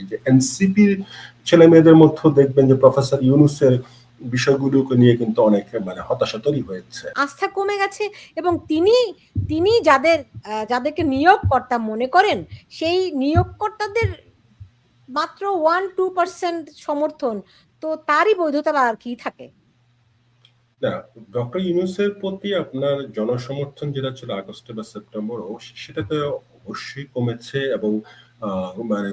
কি যে এনসিপির ছেলে মেয়েদের মধ্যে দেখবেন যে প্রফেসর ইউনুসের বিষয়গুলোকে নিয়ে কিন্তু অনেক মানে হতাশা তৈরি হয়েছে। আস্থা কমে গেছে এবং তিনি তিনি যাদের যাদেরকে নিয়োগকর্তা মনে করেন সেই নিয়োগকর্তাদের মাত্র ওয়ান টু পার্সেন্ট সমর্থন তো তারই বৈধতা আর কি থাকে? না ডক্টর ইউনুসের প্রতি আপনার জনসমর্থন যেটা ছিল আগস্টে বা সেপ্টেম্বরও সেটাতে অবশ্যই কমেছে এবং মানে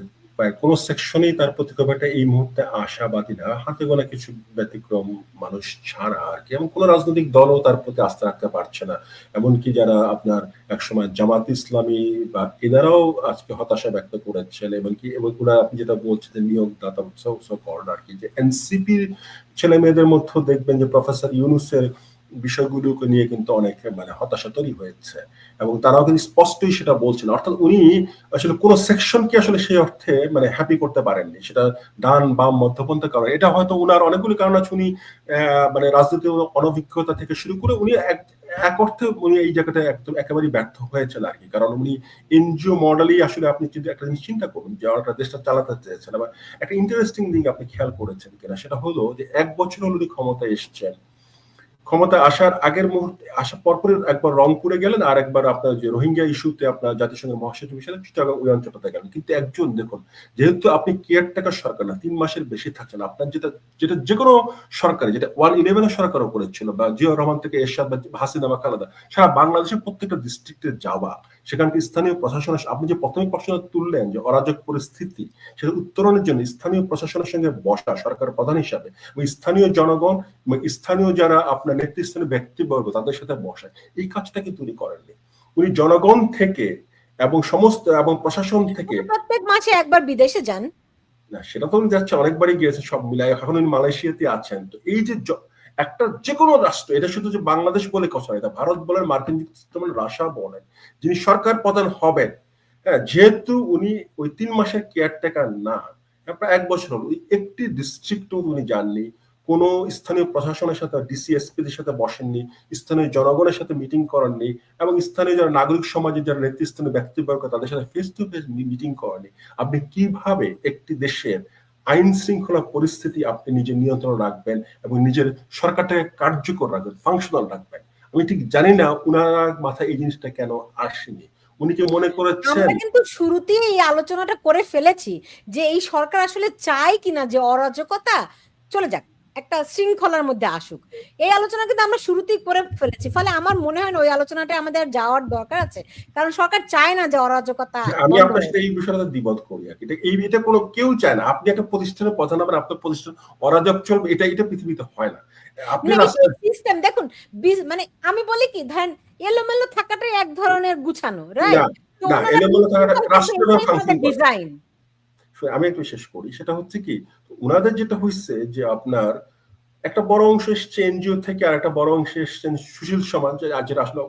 কোনো সেকশনেই তার প্রতি খুব একটা এই মুহূর্তে আশাবাদী না। হাতে গোনা কিছু ব্যতিক্রম মানুষ ছাড়া আর কি। এবং কোনো রাজনৈতিক দলও তার প্রতি আস্থা রাখতে পারছে না। এমনকি যারা আপনার একসময় জামাত ইসলামী বা এনারাও আজকে হতাশা ব্যক্ত করেছেন। এমনকি, এবং ওরা আপনি যেটা বলছেন যে নিয়োগদাতা করেন আর কি। যে এনসিপির ছেলে মেয়েদের মধ্যে দেখবেন যে প্রফেসর ইউনুসের বিষয়গুলোকে নিয়ে কিন্তু অনেক মানে হতাশা তৈরি হয়েছে। এবং তারাও কিন্তু স্পষ্টই সেটা বলছেন। অর্থাৎ উনি আসলে কোন সেকশনকে আসলে সেই অর্থে মানে হ্যাপি করতে পারেননি। সেটা ডান বাম মধ্যপন্থা কারণ। এটা হয়তো উনার অনেকগুলি কারণ আছে। উনি মানে রাজনৈতিক অনভিজ্ঞতা থেকে শুরু করে উনি এক এক অর্থে উনি এই জায়গাটা একদম একেবারেই ব্যর্থ হয়েছেন আর কি। কারণ উনি এনজিও মডেলই আসলে আপনি যদি একটা জিনিস চিন্তা করুন, যে একটা দেশটা চালাতে চেয়েছেন, আবার একটা ইন্টারেস্টিং দিক আপনি খেয়াল করেছেন কিনা, সেটা হলো যে এক বছর হলো উনি ক্ষমতায় এসছেন। ক্ষমতা আসার আগের মুহূর্তে, আসার পরপরই একবার রংপুরে গেলেন আর একবার আপনার যে রোহিঙ্গা ইস্যুতে আপনার জাতিসংঘের মহাসচিব হিসেবে চিটাগাং ওই অঞ্চলটাতে গেলেন। কিন্তু একজন দেখুন, যেহেতু আপনি কেয়ার কেয়ারটেকার সরকার না, তিন মাসের বেশি থাকছেন, আপনার যেটা যেটা যে কোনো সরকারি, যেটা ওয়ান ইলেভেনের সরকারও করেছিল, বা জিয়া রহমান থেকে এরশাদ বা হাসিনা বা সারা বাংলাদেশের প্রত্যেকটা ডিস্ট্রিক্টে যাওয়া সেখানকে স্থানীয় প্রশাসনের আপনি যে প্রথমে প্রশ্ন তুললেন যে অরাজক পরিস্থিতি সেটা উত্তরণের জন্য স্থানীয় প্রশাসনের সঙ্গে বসা সরকার প্রধান হিসাবে এবং স্থানীয় জনগণ এবং স্থানীয় যারা আপনার নেতৃস্থানীয় ব্যক্তিবর্গ তাদের সাথে বসায় এই কাজটা কিন্তু উনি করেননি। উনি জনগণ থেকে এবং সমস্ত এবং প্রশাসন থেকে প্রত্যেক মাসে একবার বিদেশে যান। না সেটা তো উনি যাচ্ছে অনেকবারই গিয়েছে সব মিলাই এখন উনি মালয়েশিয়াতে আছেন। তো এই যে একটা যে কোনো রাষ্ট্র এটা শুধু যে বাংলাদেশ বলে কথা এটা ভারত বলেন মার্কিন যুক্তরাষ্ট্র রাশিয়া বলেন যিনি সরকার প্রধান হবেন হ্যাঁ যেহেতু উনি ওই তিন মাসের কেয়ারটেকার না হ্যাঁ, প্রায় এক বছর হলো একটি ডিস্ট্রিক্ট উনি যাননি কোন স্থানীয় প্রশাসনের সাথে ডিসিএসপিদের সাথে বসেননি স্থানীয় জনগণের সাথে মিটিং করেননি এবং স্থানীয় যারা নাগরিক সমাজের যারা নেতৃস্থানীয় ব্যক্তিবর্গ তাদের সাথে ফেস টু ফেস মিটিং করেনি আপনি কীভাবে একটি দেশের আইন শৃঙ্খলা পরিস্থিতি আপনি নিজে নিয়ন্ত্রণ রাখবেন এবং নিজের সরকারটাকে কার্যকর রাখবেন ফাংশনাল রাখবেন। আমি ঠিক জানি না উনার মাথায় এই জিনিসটা কেন আসেনি। উনি কি মনে করেছেন? আমরা কিন্তু শুরুতেই এই আলোচনাটা করে ফেলেছি যে এই সরকার আসলে চায় কিনা যে অরাজকতা, চলে যাক। একটা শৃঙ্খলার মধ্যে আসুক। এই আলোচনা কিন্তু আমরা শুরুতেই করে ফেলেছি। ফলে আমার মনে হয় না ওই আলোচনাটা আমাদের যাওয়ার দরকার আছে। কারণ সরকার চায় না যে অরাজকতা আমি আপনার সাথে এই বিষয়টা দ্বিমত করি এটা এই এটা কোনো কেউ চায় না। আপনি একটা প্রতিষ্ঠানের প্রধান হবেন আপনার প্রতিষ্ঠান অরাজক চলবে। এটা এটা পৃথিবীতে হয় না। আপনি সিস্টেম দেখুন মানে আমি বলি কি ধরেন এলোমেলো থাকাটাই এক ধরনের গুছানো রাইট না এলোমেলো থাকাটা রাষ্ট্রের ফাংশন ডিজাইন আমি একটু শেষ করি, সেটা হচ্ছে কি ওনাদের যেটা হচ্ছে যে আপনার একটা বড় অংশ এসছে এনজিও থেকে আর একটা বড় অংশ এসছেন সুশীল সমাজ আর যেটা আসলে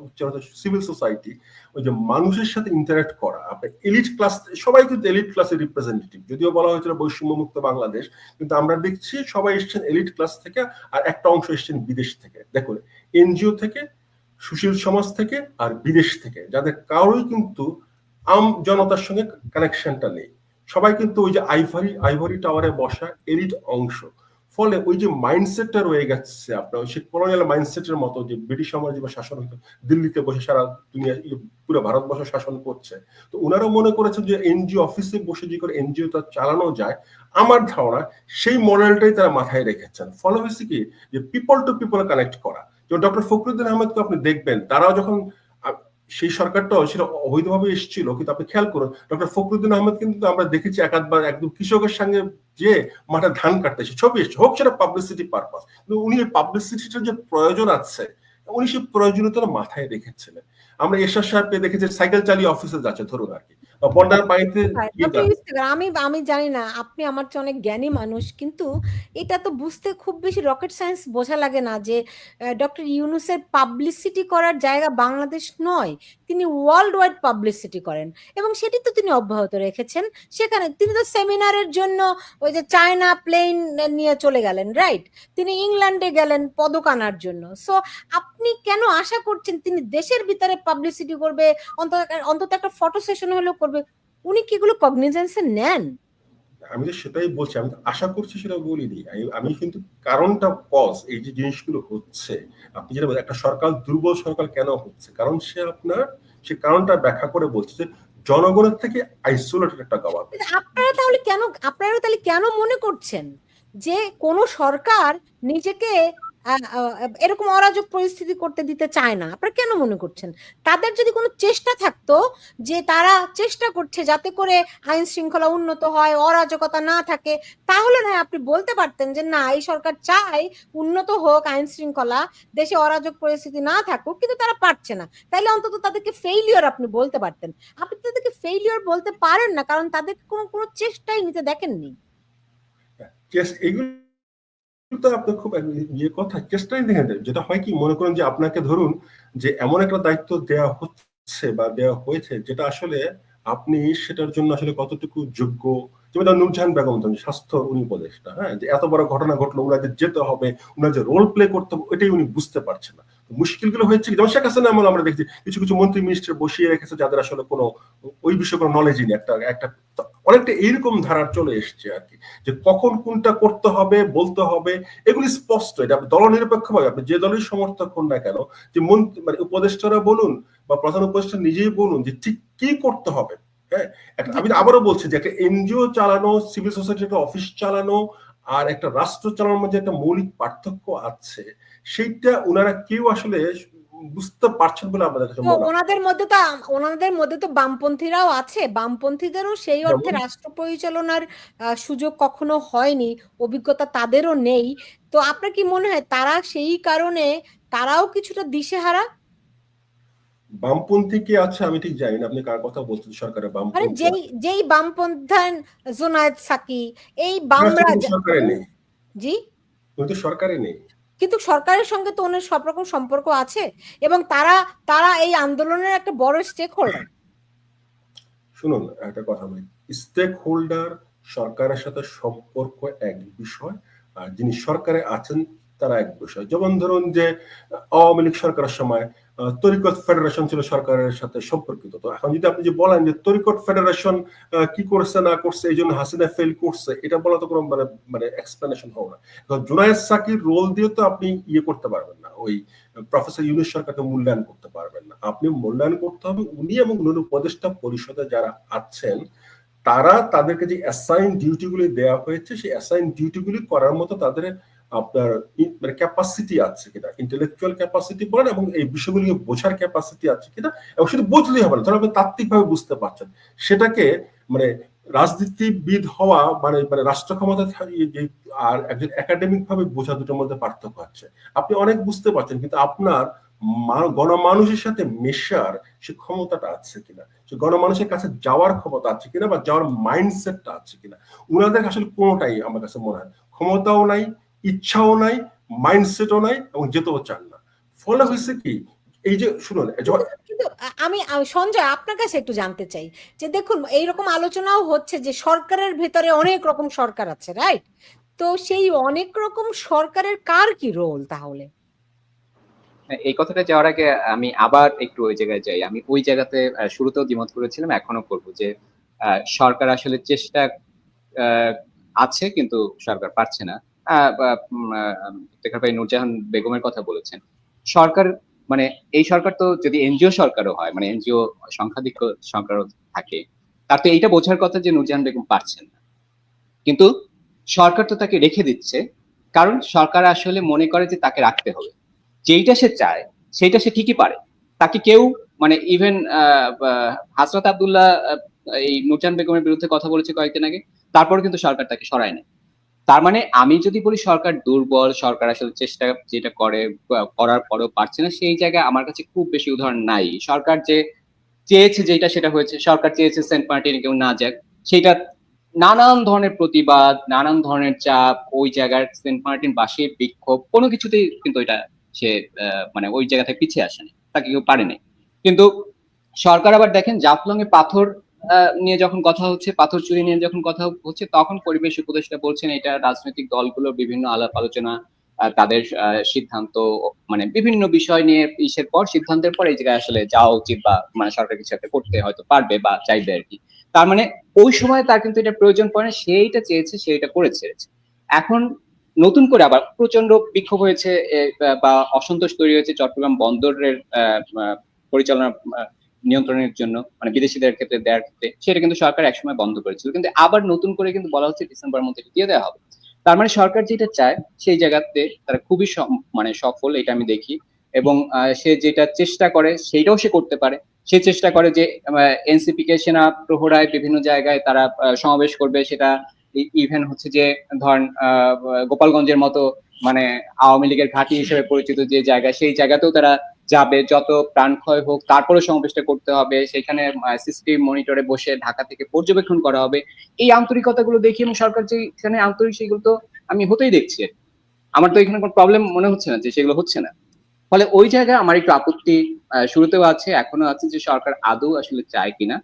সিভিল সোসাইটি, ওই যে মানুষের সাথে ইন্টারাক্ট করা, আপনার এলিট ক্লাস সবাই কিন্তু এলিট ক্লাসের রিপ্রেজেন্টেটিভ যদিও বলা হয়েছিল বৈষম্য মুক্ত বাংলাদেশ, কিন্তু আমরা দেখছি সবাই এসছেন এলিট ক্লাস থেকে আর একটা অংশ এসছেন বিদেশ থেকে। দেখুন, এনজিও থেকে, সুশীল সমাজ থেকে আর বিদেশ থেকে, যাদের কারোই কিন্তু আম জনতার সঙ্গে কানেকশনটা নেই। সবাই কিন্তু ওই যে আইভরি আইভরি টাওয়ারে বসা এলিট অংশ। ফলে ওই যে মাইন্ডসেটটা রয়ে গেছে আপনার সেই কলোনিয়াল মাইন্ডসেটের মতো যে ব্রিটিশ সাম্রাজ্য বা শাসন হতো, দিল্লিতে বসে সারা দুনিয়া ইয়ে পুরো ভারতবর্ষ শাসন করছে। তো ওনারা মনে করেছেন যে এনজিও অফিসে বসে যে করে এনজিও তা চালানো যায়, আমার ধারণা সেই মডেলটাই তারা মাথায় রেখেছেন। ফলে হয়েছে কি? যে পিপল টু পিপল কানেক্ট করা। যেমন ডক্টর ফখরুদ্দিন আহমেদকে আপনি দেখবেন, তারাও যখন সেই সরকারটাও সেটা অবৈধভাবে এসেছিল, কিন্তু আপনি খেয়াল করুন, ডক্টর ফখরুদ্দিন আহমেদ কিন্তু আমরা দেখেছি একাধবার একদম কৃষকের সঙ্গে যে মাঠে ধান কাটতেছে ছবি এসছে, হোক সেটা পাবলিসিটি পারপাস কিন্তু উনি এই যে প্রয়োজন আছে, উনি সেই প্রয়োজনীয়তা মাথায় রেখেছিলেন। আমরা এরশাদ সাহেবকে দেখেছি, সাইকেল চালিয়ে অফিসে যাচ্ছে, ধরুন আর কি। পানিতে ইফতেখার, আমি আমি জানি না আপনি আমার চেয়ে অনেক জ্ঞানী মানুষ কিন্তু এটা তো বুঝতে খুব বেশি রকেট সায়েন্স বোঝা লাগে না যে ডক্টর ইউনুসের পাবলিসিটি করার জায়গা বাংলাদেশ নয় তিনি ওয়ার্ল্ড ওয়াইড পাবলিসিটি করেন এবং সেটি তো তিনি অব্যাহত রেখেছেন সেখানে তিনি তো সেমিনারের জন্য ওই যে চায়না প্লেন নিয়ে চলে গেলেন রাইট তিনি ইংল্যান্ডে গেলেন পদক আনার জন্য সো আপনি কেন আশা করছেন তিনি দেশের ভিতরে পাবলিসিটি করবে? অন্তত অন্তত একটা ফটো সেশন হলেও করবে উনি কি এগুলো কগনিজেন্সে নেন? আমি তো সেটাই বলছি আমি আশা করছি সেটা বলিনি। আমি আমি কিন্তু কারণটা কজ এই যে জিনিসগুলো হচ্ছে আপনি যেটা একটা সরকার দুর্বল সরকার কেন হচ্ছে? কারণ সে আপনার সে কারণটা ব্যাখ্যা করে বলছে যে জনগণের থেকে আইসোলেটেড একটা গভর্নমেন্ট আপনারা তাহলে কেন আপনারা তাহলে কেন মনে করছেন যে কোন সরকার নিজেকে এরকম অরাজক পরিস্থিতি করতে দিতে চায় না। আপনারা কেন মনে করছেন? তাদের যদি কোনো চেষ্টা থাকতো যে তারা চেষ্টা করছে যাতে করে আইন শৃঙ্খলা উন্নত হয়, অরাজকতা না থাকে, তাহলে না আপনি বলতে পারতেন যে না, এই সরকার চায় উন্নত হোক, আইন শৃঙ্খলা, দেশে অরাজক পরিস্থিতি না থাকুক, কিন্তু তারা পারছে না। তাইলে অন্তত তাদেরকে ফেইলিওর আপনি বলতে পারতেন। আপনি তাদেরকে ফেইলিওর বলতে পারেন না, কারণ তাদের কোনো কোনো চেষ্টাই নিতে দেখেননি। এগুলো তো আপনি খুব ইয়ে কথা চেষ্টাই যেটা হয় কি, মনে করেন যে আপনাকে ধরুন যে এমন একটা দায়িত্ব দেওয়া হচ্ছে বা দেওয়া হয়েছে যেটা আসলে আপনি সেটার জন্য আসলে কতটুকু যোগ্য যেমন নুরজাহান বেগম স্বাস্থ্য উনি উপদেষ্টা হ্যাঁ? যে এত বড় ঘটনা ঘটলো ওনাদের যেতে হবে ওনার যে রোল প্লে করতে হবে এটাই উনি বুঝতে পারছে না। মুশকিলগুলো হয়েছে যেমন শেখ হাসিনা আমল আমরা দেখছি, কিছু কিছু মন্ত্রী মিনিস্টার বসিয়ে রেখেছে যাদের আসলে কোনো ওই বিষয়ে কোনো নলেজই নেই। একটা একটা অনেকটা এইরকম ধারা চলে এসছে আর কি, যে কখন কোনটা করতে হবে, বলতে হবে, এগুলি স্পষ্ট। এটা দল নিরপেক্ষভাবে আপনি যে দলের সমর্থক হন না কেন, যে মন্ত্রী মানে উপদেষ্টারা বলুন বা প্রধান উপদেষ্টা নিজেই বলুন যে ঠিক কি করতে হবে হ্যাঁ? আমি আবারও বলছি যে একটা এনজিও চালানো সিভিল সোসাইটির একটা অফিস চালানো আর একটা রাষ্ট্র চালানোর মধ্যে একটা মৌলিক পার্থক্য আছে সেইটা ওনারা কেউ আসলে বুঝতে পারছেন বলে আমাদের কাছে ওনাদের মধ্যে তো ওনাদের মধ্যে তো বামপন্থীরাও আছে। বামপন্থীদেরও সেই অর্থে রাষ্ট্র পরিচালনার সুযোগ কখনো হয়নি অভিজ্ঞতা তাদেরও নেই। তো আপনার কি মনে হয় তারা সেই কারণে তারাও কিছুটা দিশেহারা? বামপন্থী কি আছে আমি ঠিক জানি না আপনি কার কথা বলছেন সরকারের বামপন্থী? যেই যেই বামপন্থান জোনায়েদ সাকি এই বামরা সরকারে নেই। জি? উনি তো সরকারে নেই। কিন্তু সরকারের সঙ্গে তো ওনার সব রকম সম্পর্ক আছে এবং তারা তারা এই আন্দোলনের একটা বড় স্টেক হোল্ডার শুনুন একটা কথা বলি। স্টেক হোল্ডার সরকারের সাথে সম্পর্ক এক বিষয় আর যিনি সরকারে আছেন তারা এক বিষয়। যেমন ধরুন যে আওয়ামী লীগ সরকারের সময় তরিকত ফেডারেশন ছিল সরকারের সাথে সম্পর্কিত। তো এখন যদি আপনি যে বলেন যে তরিকত ফেডারেশন কি করছে, না করছে, এই জন্য হাসিনা ফেল করছে, এটা বলা তো কোনো মানে মানে এক্সপ্লেনেশন হবে না। সাকির রোল দিয়ে তো আপনি ইয়ে করতে পারবেন না। ওই প্রফেসর ইউনুস সরকারকে মূল্যায়ন করতে পারবেন না। আপনি মূল্যায়ন করতে হবে উনি এবং উনি উপদেষ্টা পরিষদে যারা আছেন, তারা তাদেরকে যে অ্যাসাইন ডিউটিগুলি দেওয়া হয়েছে, সেই অ্যাসাইন ডিউটিগুলি করার মতো তাদের আপনার মানে ক্যাপাসিটি আছে কিনা ইন্টেলেকচুয়াল ক্যাপাসিটি বলেন এবং এই বিষয়গুলিকে বোঝার ক্যাপাসিটি আছে কিনা, এবং শুধু বুঝলেই হবে না। ধরুন আপনি তাত্ত্বিকভাবে বুঝতে পারছেন। সেটাকে মানে রাজনীতিবিদ হওয়া মানে মানে রাষ্ট্র ক্ষমতা আর একজন একাডেমিক ভাবে বোঝা দুটোর মধ্যে পার্থক্য আছে। আপনি অনেক বুঝতে পারছেন, কিন্তু আপনার গণমানুষের সাথে মেশার সে ক্ষমতাটা আছে কিনা? সে গণমানুষের কাছে যাওয়ার ক্ষমতা আছে কিনা বা যাওয়ার মাইন্ডসেটটা আছে কিনা? উনাদের আসলে কোনোটাই আমার কাছে মনে হয় ক্ষমতাও নাই ইচ্ছাও নাই মাইন্ডসেটও নাই এবং যেতেও চান না। ফলে হয়েছে কি এই যে শুনুন আমি সঞ্জয় আপনার কাছে একটু জানতে চাই যে দেখুন এইরকম আলোচনাও হচ্ছে যে সরকারের ভেতরে অনেক রকম সরকার আছে রাইট তো সেই অনেক রকম সরকারের কার কি রোল তাহলে? হ্যাঁ, এই কথাটা যাওয়ার আগে আমি আবার একটু ওই জায়গায় যাই। আমি ওই জায়গাতে আহ, শুরুতেও দ্বিমত করেছিলাম এখনও করব যে আহ, সরকার আসলে চেষ্টা আহ, আছে কিন্তু সরকার পারছে না। ইফতেখার ভাই নূরজাহান বেগমের কথা বলেছেন। সরকার মানে এই সরকার তো যদি এনজিও সরকারও হয় মানে এনজিও সংখ্যাধিক্য সরকারও থাকে, তার তো এইটা বোঝার কথা যে নূরজাহান বেগম পারছেন না। কিন্তু সরকার তো তাকে রেখে দিচ্ছে, কারণ সরকার আসলে মনে করে যে তাকে রাখতে হবে। যেইটা সে চায়, সেইটা সে ঠিকই পারে। তাকে কেউ মানে ইভেন হাসরত আবদুল্লাহ এই নুরজান বেগমের বিরুদ্ধে কথা বলেছে কয়েকদিন আগে তারপর কিন্তু সরকার তাকে সরায় না তার মানে আমি যদি বলি সরকার দুর্বল, সরকার আসলে চেষ্টা যেটা করে করার পরেও পারছে না, সেই জায়গায় আমার কাছে খুব বেশি উদাহরণ নাই। সরকার যে চেয়েছে যেটা সেটা হয়েছে, সরকার চেয়েছে সেন্ট মার্টিনে কেউ না যাক, সেটা নানান ধরনের প্রতিবাদ, নানান ধরনের চাপ, ওই জায়গার সেন্ট মার্টিন বাসে বিক্ষোভ, কোনো কিছুতেই কিন্তু এটা সে মানে ওই জায়গা থেকে পিছিয়ে আসেনি, তাকে কেউ পারেনি। কিন্তু সরকার আবার দেখেন জাফলং এ পাথর নিয়ে যখন কথা হচ্ছে, পাথর চুরি নিয়ে যখন কথা হচ্ছে, তখন পরিবেশ উপদেষ্টা বলছেন এটা রাজনৈতিক দলগুলোর বিভিন্ন আলাপ আলোচনা তাদের সিদ্ধান্ত মানে বিভিন্ন বিষয় নিয়ে ইসের পর, সিদ্ধান্তের পর এই জায়গায় আসলে যাওয়া উচিত বা মানে সরকার কিছু একটা করতে হয়তো পারবে বা চাইবে আর কি। তার মানে ওই সময় তার কিন্তু এটা প্রয়োজন পড়ে না সে এইটা চেয়েছে, সেইটা করে ছেড়েছে। এখন নতুন করে আবার প্রচণ্ড বিক্ষোভ হয়েছে বা অসন্তোষ তৈরি হয়েছে চট্টগ্রাম বন্দরের পরিচালনা নিয়ন্ত্রণের জন্য মানে বিদেশিদের ক্ষেত্রে দেওয়ার ক্ষেত্রে, সেটা কিন্তু সরকার একসময় বন্ধ করেছিল। কিন্তু আবার নতুন করে কিন্তু বলা হচ্ছে ডিসেম্বর মধ্যে দিয়ে দেওয়া হবে। তার মানে সরকার যেটা চায়, সেই জায়গাতে তারা খুবই মানে সফল, এটা আমি দেখি। এবং সে যেটা চেষ্টা করে, সেইটাও সে করতে পারে। সে চেষ্টা করে যে এনসিপি কে সেনা প্রহরায় বিভিন্ন জায়গায় তারা সমাবেশ করবে। সেটা ইভেন হচ্ছে যে, ধরেন গোপালগঞ্জের মতো মানে আওয়ামী লীগের ঘাঁটি হিসেবে পরিচিত যে জায়গা, সেই জায়গাতেও তারা যাবে, যত প্রাণক্ষয় হোক তারপরে সমাবেশটা করতে হবে। সেখানে সিসিটিভি মনিটরে বসে ঢাকা থেকে পর্যবেক্ষণ করা হবে। এই আন্তরিকতাগুলো দেখি এবং সরকার যে এখানে আন্তরিক, সেগুলো তো আমি হতেই দেখছি। আমার তো এখানে কোনো প্রবলেম মনে হচ্ছে না যে সেগুলো হচ্ছে না। ফলে ওই জায়গায় আমার একটু আপত্তি শুরুতেও আছে এখনও আছে যে সরকার আদৌ আসলে চায় কিনা।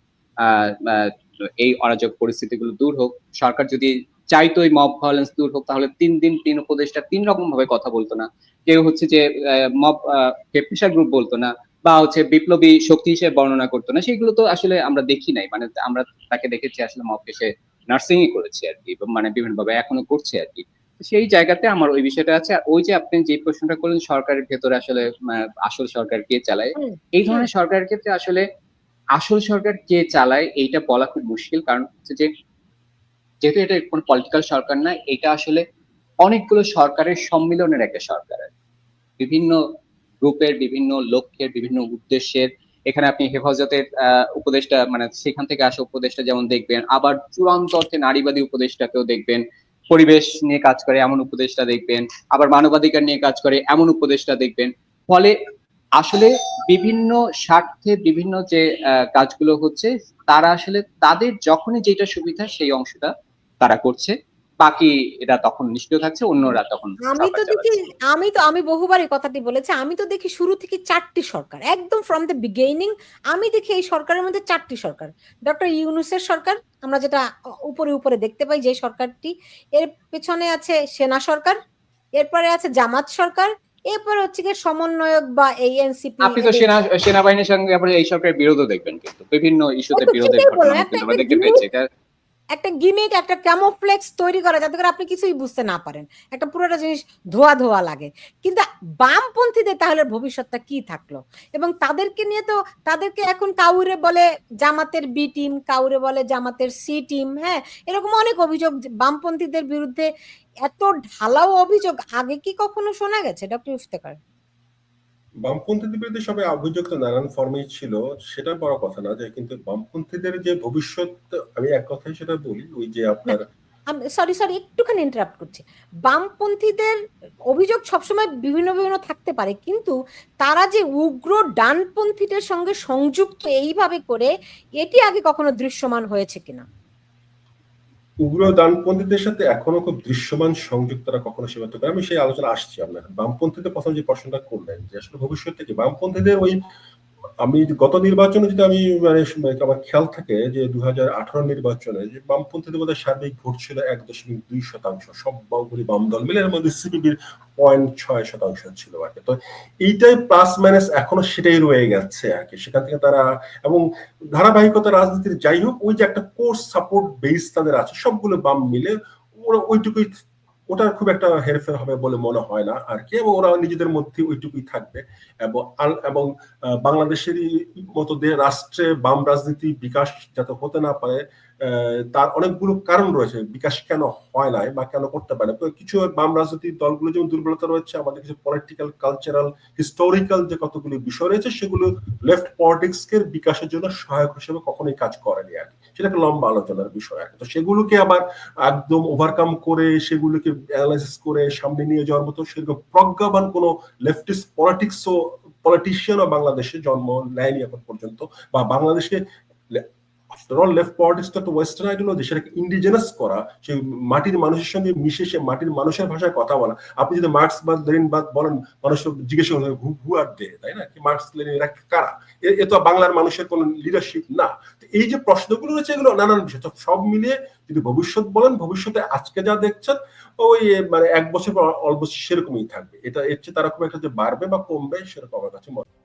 এই অরাজক পরিস্থিতিগুলো দূর হোক। সরকার যদি চাইতো এই মব ভায়োলেন্স দূর হোক তাহলে তিন দিন তিন উপদেষ্টা তিন রকম ভাবে কথা বলতো না। কেউ হচ্ছে যে মব প্রেশার গ্রুপ বলতো না বা হচ্ছে বিপ্লবী শক্তি হিসেবে বর্ণনা করতো না সেগুলো তো আসলে আমরা দেখি নাই। মানে আমরা তাকে দেখেছি আসলে মবকে সে নার্সিং ই করেছে আর কি মানে বিভিন্ন ভাবে এখনও করছে আর কি। তো সেই জায়গাতে আমার ওই বিষয়টা আছে আর ওই যে আপনি যে প্রশ্নটা করলেন সরকারের ভেতরে আসলে আসল সরকার কে চালায় এই ধরনের সরকারের ক্ষেত্রে আসলে আসল সরকার কে চালায় এইটা বলা খুব মুশকিল কারণ হচ্ছে যে যেহেতু এটা কোনো পলিটিক্যাল সরকার না, এটা আসলে অনেকগুলো সরকারের সম্মিলনের একটা সরকার। বিভিন্ন গ্রুপের বিভিন্ন লক্ষ্যের, বিভিন্ন উদ্দেশ্যের, এখানে আপনি হেফাজতের উপদেষ্টা মানে সেখান থেকে আসা উপদেষ্টা যেমন দেখবেন, আবার চূড়ান্ত অর্থে নারীবাদী উপদেষ্টাকেও দেখবেন, পরিবেশ নিয়ে কাজ করে এমন উপদেষ্টা দেখবেন, আবার মানবাধিকার নিয়ে কাজ করে এমন উপদেষ্টা দেখবেন। ফলে আসলে বিভিন্ন স্বার্থে বিভিন্ন যে কাজগুলো হচ্ছে, তারা আসলে তাদের যখনই যেটা সুবিধা সেই অংশটা তারা করছে। বাকি এরা তখন নিষ্ক্রিয় থাকছে অন্যরা তখন আমি তো দেখি আমি তো আমি বহুবার এই কথাটি বলেছি আমি তো দেখি শুরু থেকে চারটি সরকার একদম ফ্রম দ্য বিগেইনিং আমি দেখি এই সরকারের মধ্যে চারটি সরকার। ডক্টর ইউনুসের সরকার আমরা যেটা উপরে উপরে দেখতে পাই যে সরকারটি এর পেছনে আছে সেনা সরকার এরপরে আছে জামাত সরকার এরপরে হচ্ছে গিয়ে সমন্বয়ক বা এই এনসিপি আপনি তো সেনা সেনাবাহিনীর সঙ্গে আবার এই সরকারের বিরোধও দেখবেন কিন্তু বিভিন্ন ইস্যুতে বিরোধের ঘটনা দেখতে পেয়েছি। এটা একটা গিমিক একটা ক্যামোফ্লেক্স তৈরি করা যাতে করে আপনি কিছুই বুঝতে না পারেন। একটা পুরোটা জিনিস ধোয়া ধোয়া লাগে। কিন্তু বামপন্থীদের তাহলে ভবিষ্যৎটা কি থাকল? এবং তাদেরকে নিয়ে তো, তাদেরকে এখন কাউরে বলে জামাতের বি টিম কাউরে বলে জামাতের সি টিম হ্যাঁ? এরকম অনেক অভিযোগ বামপন্থীদের বিরুদ্ধে এত ঢালাও অভিযোগ আগে কি কখনো শোনা গেছে? ডক্টর ইফতেকার বামপন্থীদের বিরুদ্ধে সবাই অভিযোগ তো নানান ফর্মেই ছিল সেটা বড় কথা না যে, কিন্তু বামপন্থীদের যে ভবিষ্যৎ, আমি এক কথাই সেটা বলি, ওই যে আপনার সরি সরি একটুখানি ইন্টারাপ্ট করছি। বামপন্থীদের অভিযোগ সবসময় বিভিন্ন বিভিন্ন থাকতে পারে, কিন্তু তারা যে উগ্র ডানপন্থীদের সঙ্গে সংযুক্ত এইভাবে করে, এটি আগে কখনো দৃশ্যমান হয়েছে কিনা? উগ্র ডানপন্থীদের সাথে এখনও খুব দৃশ্যমান সংযোগ তারা কখনো সীমান্ত করে আমি সেই আলোচনা আসছি আপনার বামপন্থীদের প্রথম যে প্রশ্নটা করলেন যে আসলে ভবিষ্যৎ থেকে বামপন্থীদের ওই আমি গত নির্বাচনে যদি আমি মানে আমার খেয়াল থাকে যে দু হাজার আঠারো নির্বাচনে যে বামপন্থীদের মধ্যে সার্বিক ভোট ছিল এক দশমিক দুই শতাংশ, সব বামগুলি বাম দল মিলে এর মধ্যে সিপিবির পয়েন্ট ছয় শতাংশ ছিল আর তো এইটাই প্লাস মাইনাস এখনও সেটাই রয়ে গেছে আর কি। সেখান থেকে তারা, এবং ধারাবাহিকতা রাজনীতির যাই হোক, ওই যে একটা কোর্স সাপোর্ট বেস তাদের আছে, সবগুলো বাম মিলে ওরা ওইটুকুই ওটার খুব একটা হেরফের হবে বলে মনে হয় না আর কি এবং ওরা নিজেদের মধ্যে ওইটুকুই থাকবে। এবং এবং বাংলাদেশেরই মতো রাষ্ট্রে বাম রাজনীতি বিকাশ যাতে হতে না পারে তার অনেকগুলো কারণ রয়েছে। বিকাশ কেন হয় নাই বা কেন করতে পারে। তো কিছু বাম রাজনৈতিক দলগুলো যেমন দুর্বলতা রয়েছে, আমাদের কিছু পলিটিক্যাল কালচারাল হিস্টোরিক্যাল যে কতগুলো বিষয় রয়েছে, সেগুলো লেফট পলিটিক্স এর বিকাশের জন্য সহায়ক হিসেবে কখনোই কাজ করেনি আর কি। সেটা একটা লম্বা আলোচনার বিষয় আর তো সেগুলোকে আবার একদম ওভারকাম করে, সেগুলোকে অ্যানালাইসিস করে সামনে নিয়ে যাওয়ার মতো সেরকম প্রজ্ঞাবান কোনো লেফটিস্ট পলিটিক্সও পলিটিশিয়ানও বাংলাদেশে জন্ম নেয়নি এখন পর্যন্ত বা বাংলাদেশকে আফটার অল লেফট তো ওয়েস্টার্ন আইডিওলজি সেটাকে ইন্ডিজেনাস করা মাটির মানুষের সঙ্গে মিশে সে মাটির মানুষের ভাষায় কথা বলা। আপনি যদি মার্কস বা লেনিন বলেন, মানুষ জিজ্ঞেস করেন হু আর দে তাই না? কি মার্কস লেনিন এরা কারা? এ- তো বাংলার মানুষের কোনো লিডারশিপ না। এই যে প্রশ্নগুলো রয়েছে, এগুলো নানান বিষয়। তো সব মিলিয়ে যদি ভবিষ্যৎ বলেন, ভবিষ্যতে আজকে যা দেখছেন, ওই মানে এক বছর পর অলমোস্ট সেরকমই থাকবে। এটা, এর চেয়ে তারা খুব একটা যে বাড়বে বা কমবে, সেরকম আমার কাছে মনে।